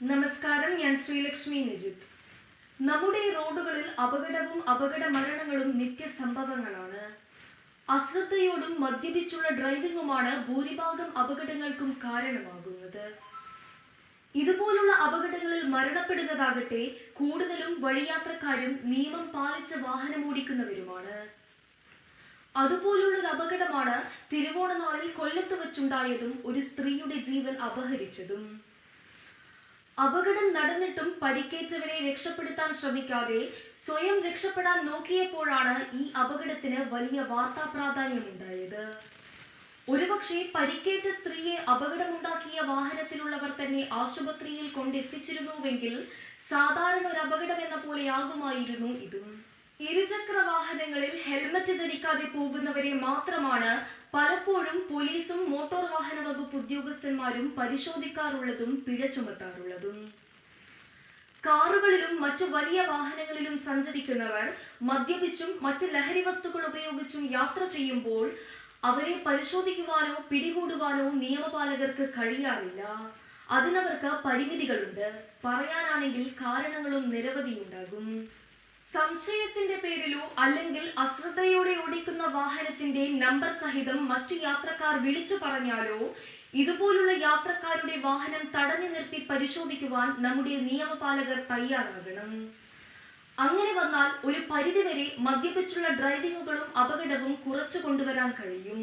നമസ്കാരം ഞാൻ ശ്രീലക്ഷ്മി നിജിത്ത് നമ്മുടെ റോഡുകളിൽ അപകടവും അപകട മരണങ്ങളും നിത്യസംഭവങ്ങളാണ്. അശ്രദ്ധയോടും മദ്യപിച്ചുള്ള ഡ്രൈവിംഗുമാണ് ഭൂരിഭാഗം അപകടങ്ങൾക്കും കാരണമാകുന്നത്. ഇതുപോലുള്ള അപകടങ്ങളിൽ മരണപ്പെടുന്നതാകട്ടെ കൂടുതലും വഴിയാത്രക്കാരും നിയമം പാലിച്ച് വാഹനമോടിക്കുന്നവരുമാണ്. അതുപോലുള്ള ഒരു അപകടമാണ് തിരുവോണനാളിൽ കൊല്ലത്ത് വച്ചുണ്ടായതും ഒരു സ്ത്രീയുടെ ജീവൻ അപഹരിച്ചതും. അപകടം നടന്നിട്ടും പരിക്കേറ്റവരെ രക്ഷപ്പെടുത്താൻ ശ്രമിക്കാതെ സ്വയം രക്ഷപ്പെടാൻ നോക്കിയപ്പോഴാണ് ഈ അപകടത്തിന് വലിയ വാർത്താ പ്രാധാന്യമുണ്ടായത്. ഒരുപക്ഷെ പരിക്കേറ്റ സ്ത്രീയെ അപകടമുണ്ടാക്കിയ വാഹനത്തിലുള്ളവർ തന്നെ ആശുപത്രിയിൽ കൊണ്ടെത്തിച്ചിരുന്നുവെങ്കിൽ സാധാരണ ഒരു അപകടം എന്ന പോലെയാകുമായിരുന്നു ഇതും. ഇരുചക്ര വാഹനങ്ങളിൽ ഹെൽമറ്റ് ധരിക്കാതെ പോകുന്നവരെ മാത്രമാണ് പലപ്പോഴും പോലീസും മോട്ടോർ വാഹന വകുപ്പ് ഉദ്യോഗസ്ഥന്മാരും പരിശോധിക്കാറുള്ളതും പിഴ ചുമത്താറുള്ളതും. കാറുകളിലും മറ്റു വലിയ വാഹനങ്ങളിലും സഞ്ചരിക്കുന്നവർ മദ്യപിച്ചും മറ്റ് ലഹരി വസ്തുക്കൾ ഉപയോഗിച്ചും യാത്ര ചെയ്യുമ്പോൾ അവരെ പരിശോധിക്കുവാനോ പിടികൂടുവാനോ നിയമപാലകർക്ക് കഴിയാറില്ല. അതിനവർക്ക് പരിമിതികളുണ്ട്. പറയാനാണെങ്കിൽ കാരണങ്ങളും നിരവധിയുണ്ടാകും. സംശയത്തിന്റെ പേരിലോ അല്ലെങ്കിൽ അശ്രദ്ധയോടെ ഓടിക്കുന്ന വാഹനത്തിന്റെ നമ്പർ സഹിതം മറ്റു യാത്രക്കാർ വിളിച്ചു പറഞ്ഞാലോ ഇതുപോലുള്ള യാത്രക്കാരുടെ വാഹനം തടഞ്ഞു നിർത്തി പരിശോധിക്കുവാൻ നമ്മുടെ നിയമപാലകർ തയ്യാറാകണം. അങ്ങനെ വന്നാൽ ഒരു പരിധിവരെ മദ്യപിച്ചുള്ള ഡ്രൈവിംഗുകളും അപകടവും കുറച്ചു കൊണ്ടുവരാൻ കഴിയും.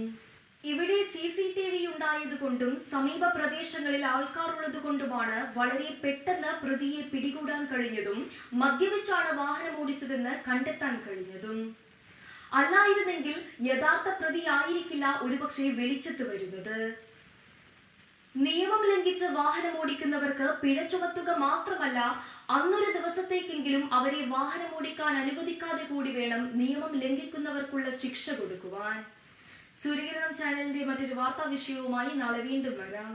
ഇവിടെ സി സി ടി വി ഉണ്ടായതുകൊണ്ടും സമീപ പ്രദേശങ്ങളിൽ ആൾക്കാരുള്ളത് കൊണ്ടുമാണ് വളരെ പെട്ടെന്ന് പ്രതിയെ പിടികൂടാൻ കഴിഞ്ഞതും മദ്യപിച്ചാണ് വാഹനം ഓടിച്ചതെന്ന് കണ്ടെത്താൻ കഴിഞ്ഞതും. അല്ലായിരുന്നെങ്കിൽ യഥാർത്ഥ പ്രതി ആയിരിക്കില്ല ഒരുപക്ഷെ വെളിച്ചത്ത് വരുന്നത്. നിയമം ലംഘിച്ച് വാഹനം ഓടിക്കുന്നവർക്ക് പിഴ ചുമത്തുക മാത്രമല്ല അന്നൊരു ദിവസത്തേക്കെങ്കിലും അവരെ വാഹനം ഓടിക്കാൻ അനുവദിക്കാതെ കൂടി വേണം നിയമം ലംഘിക്കുന്നവർക്കുള്ള ശിക്ഷ കൊടുക്കുവാൻ. സൂര്യകിരണം ചാനലിന്റെ മറ്റൊരു വാർത്താ വിഷയവുമായി നാളെ വീണ്ടും വരാം.